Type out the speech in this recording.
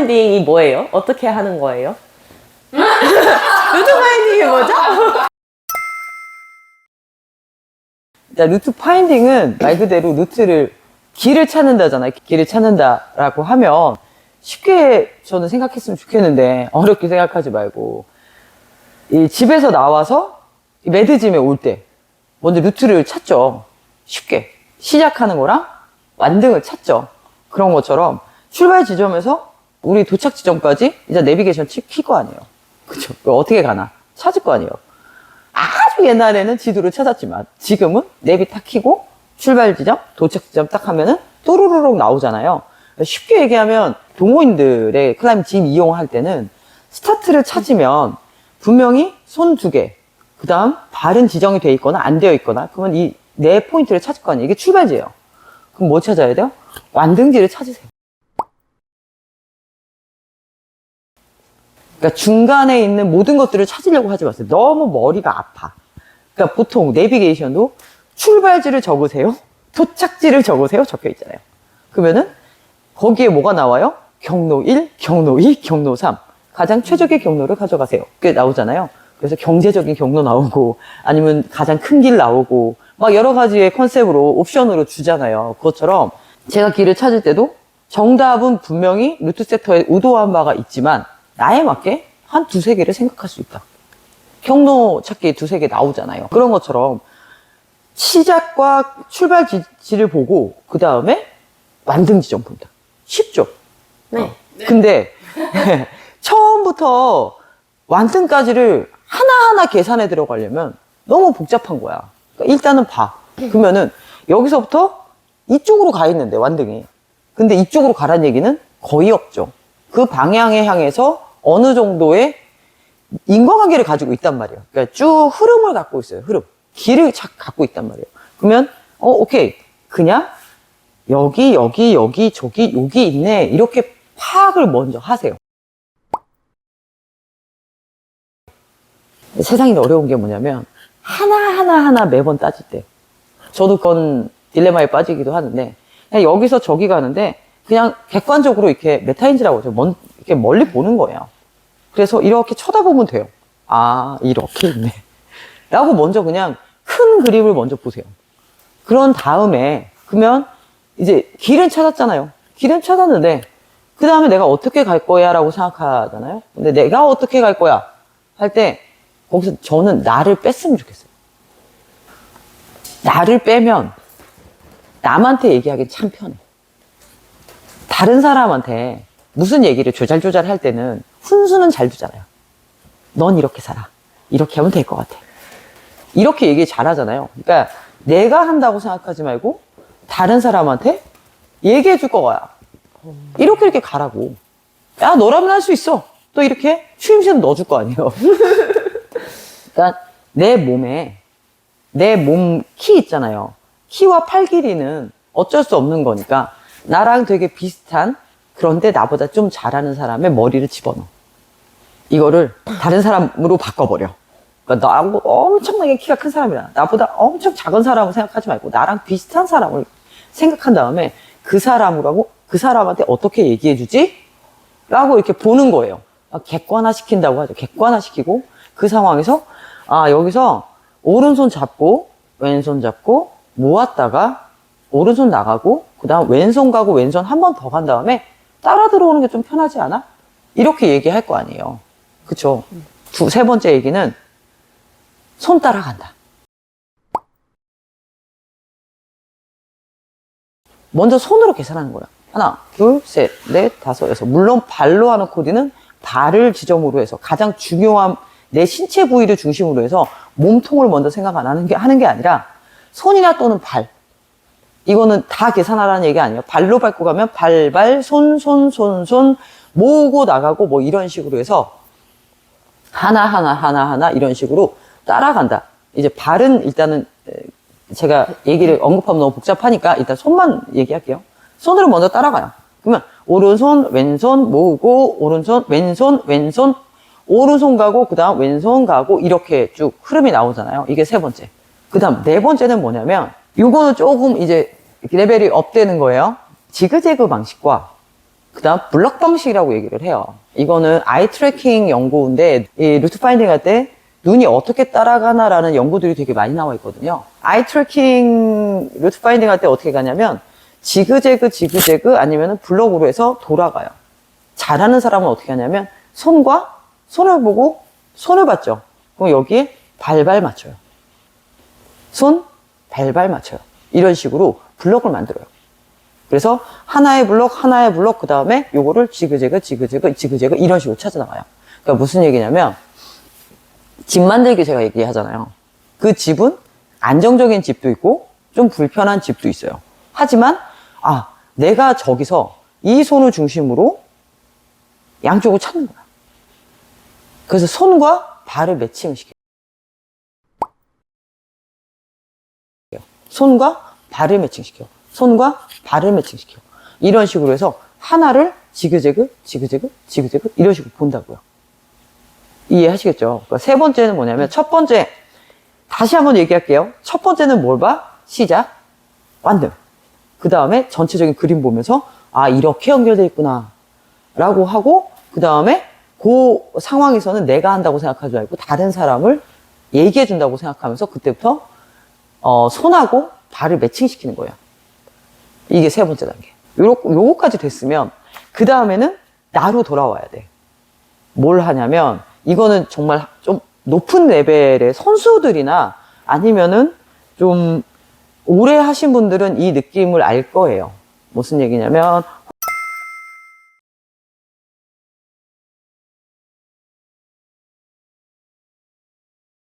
파인딩이 뭐예요? 어떻게 하는 거예요? 루트 파인딩이 뭐죠? 자, 루트 파인딩은 말 그대로 루트를 길을 찾는다잖아요. 길을 찾는다라고 하면 쉽게 저는 생각했으면 좋겠는데 어렵게 생각하지 말고 이 집에서 나와서 이 매드짐에 올 때 먼저 루트를 찾죠. 쉽게 시작하는 거랑 완등을 찾죠. 그런 것처럼 출발 지점에서 우리 도착 지점까지 이제 내비게이션 치- 킬거 아니에요. 그쵸? 그거 어떻게 가나 찾을 거 아니에요. 아주 옛날에는 지도를 찾았지만 지금은 내비 탁 키고 출발 지점, 도착 지점 딱 하면은 또르르륵 나오잖아요. 쉽게 얘기하면 동호인들의 클라임 짐 이용할 때는 스타트를 찾으면 분명히 손 두 개, 그 다음 발은 지정이 돼 있거나 안 되어 있거나 그러면 이 네 포인트를 찾을 거 아니에요. 이게 출발지예요. 그럼 뭐 찾아야 돼요? 완등지를 찾으세요. 그러니까 중간에 있는 모든 것들을 찾으려고 하지 마세요. 너무 머리가 아파. 그러니까 보통 내비게이션도 출발지를 적으세요. 도착지를 적으세요. 적혀 있잖아요. 그러면은 거기에 뭐가 나와요? 경로 1, 경로 2, 경로 3. 가장 최적의 경로를 가져가세요. 그게 나오잖아요. 그래서 경제적인 경로 나오고 아니면 가장 큰 길 나오고 막 여러 가지의 컨셉으로 옵션으로 주잖아요. 그것처럼 제가 길을 찾을 때도 정답은 분명히 루트 세터에 의도한 바가 있지만 나에 맞게 한 두세 개를 생각할 수 있다. 경로 찾기 두세 개 나오잖아요. 그런 것처럼 시작과 출발 지를 보고 그 다음에 완등 지점 본다. 쉽죠? 네. 근데 처음부터 완등까지를 하나하나 계산해 들어가려면 너무 복잡한 거야. 그러니까 일단은 봐. 그러면은 여기서부터 이쪽으로 가 있는데 완등이. 근데 이쪽으로 가란 얘기는 거의 없죠. 그 방향에 향해서 어느 정도의 인과관계를 가지고 있단 말이에요. 그러니까 쭉 흐름을 갖고 있어요. 흐름. 길을 착 갖고 있단 말이에요. 그러면 어 오케이 그냥 여기 여기 여기 저기 여기 있네 이렇게 파악을 먼저 하세요. 세상이 어려운 게 뭐냐면 하나하나 하나 매번 따질 때 저도 그건 딜레마에 빠지기도 하는데 그냥 여기서 저기 가는데 그냥 객관적으로 이렇게 메타인지라고 하죠. 먼, 이렇게 멀리 보는 거예요. 그래서 이렇게 쳐다보면 돼요. 아, 이렇게 있네. 라고 먼저 그냥 큰 그림을 먼저 보세요. 그런 다음에, 그러면 이제 길은 찾았잖아요. 길은 찾았는데, 그 다음에 내가 어떻게 갈 거야 라고 생각하잖아요. 근데 내가 어떻게 갈 거야 할 때, 거기서 저는 나를 뺐으면 좋겠어요. 나를 빼면 남한테 얘기하기 참 편해. 다른 사람한테 무슨 얘기를 조잘조잘 할 때는 훈수는 잘 두잖아요. 넌 이렇게 살아. 이렇게 하면 될 것 같아. 이렇게 얘기 잘 하잖아요. 그러니까 내가 한다고 생각하지 말고 다른 사람한테 얘기해 줄 거야. 이렇게 이렇게 가라고. 야, 너라면 할 수 있어. 또 이렇게 추임새는 넣어줄 거 아니에요. 그러니까 내 몸에 내 몸 키 있잖아요. 키와 팔 길이는 어쩔 수 없는 거니까 나랑 되게 비슷한 그런데 나보다 좀 잘하는 사람의 머리를 집어넣어. 이거를 다른 사람으로 바꿔버려. 그러니까 나하고 엄청나게 키가 큰 사람이다. 나보다 엄청 작은 사람을 생각하지 말고 나랑 비슷한 사람을 생각한 다음에 그 사람으로 그 사람한테 어떻게 얘기해 주지? 라고 이렇게 보는 거예요. 아, 객관화 시킨다고 하죠. 객관화 시키고 그 상황에서 아, 여기서 오른손 잡고 왼손 잡고 모았다가 오른손 나가고 그 다음 왼손 가고 왼손 한 번 더 간 다음에 따라 들어오는 게 좀 편하지 않아? 이렇게 얘기할 거 아니에요. 그쵸? 두, 세 번째 얘기는 손 따라간다. 먼저 손으로 계산하는 거야. 하나, 둘, 셋, 넷, 다섯, 여섯. 물론 발로 하는 코디는 발을 지점으로 해서 가장 중요한 내 신체 부위를 중심으로 해서 몸통을 먼저 생각 안 하는 게, 하는 게 아니라 손이나 또는 발. 이거는 다 계산하라는 얘기 아니에요. 발로 밟고 가면 발, 발, 손, 손, 손, 손, 모으고 나가고 뭐 이런 식으로 해서 하나하나, 하나하나 이런 식으로 따라간다. 이제 발은 일단은 에, 제가 얘기를 언급하면 너무 복잡하니까 일단 손만 얘기할게요. 손으로 먼저 따라가요. 그러면 오른손, 왼손 모으고 오른손, 왼손, 왼손, 오른손 가고 그 다음 왼손 가고 이렇게 쭉 흐름이 나오잖아요. 이게 세 번째. 그 다음 네 번째는 뭐냐면 요거는 조금 이제 레벨이 업되는 거예요. 지그재그 방식과 그 다음 블럭 방식이라고 얘기를 해요. 이거는 아이 트래킹 연구인데, 이 루트 파인딩 할 때 눈이 어떻게 따라가나라는 연구들이 되게 많이 나와 있거든요. 아이 트래킹 루트 파인딩 할 때 어떻게 가냐면, 지그재그 지그재그 아니면 블럭으로 해서 돌아가요. 잘하는 사람은 어떻게 하냐면, 손과 손을 보고 손을 봤죠. 그럼 여기에 발발 맞춰요. 손, 발발 맞춰요. 이런 식으로 블럭을 만들어요. 그래서 하나의 블럭, 하나의 블럭, 그 다음에 요거를 지그재그, 지그재그, 지그재그 이런 식으로 찾아나가요. 그러니까 무슨 얘기냐면 집 만들기 제가 얘기하잖아요. 그 집은 안정적인 집도 있고 좀 불편한 집도 있어요. 하지만 아 내가 저기서 이 손을 중심으로 양쪽을 찾는 거야. 그래서 손과 발을 매칭시켜요. 손과 발을 매칭시켜. 손과 발을 매칭시켜. 이런 식으로 해서 하나를 지그재그, 지그재그, 지그재그 이런 식으로 본다고요. 이해하시겠죠? 그러니까 세 번째는 뭐냐면 첫 번째 다시 한번 얘기할게요. 첫 번째는 뭘 봐? 시작, 완등. 그 다음에 전체적인 그림 보면서 아 이렇게 연결돼 있구나 라고 하고 그 다음에 그 상황에서는 내가 한다고 생각하지 말고 다른 사람을 얘기해 준다고 생각하면서 그때부터 어, 손하고 발을 매칭시키는 거예요. 이게 세 번째 단계. 요러, 요거까지 됐으면 그 다음에는 나로 돌아와야 돼. 뭘 하냐면 이거는 정말 좀 높은 레벨의 선수들이나 아니면은 좀 오래 하신 분들은 이 느낌을 알 거예요. 무슨 얘기냐면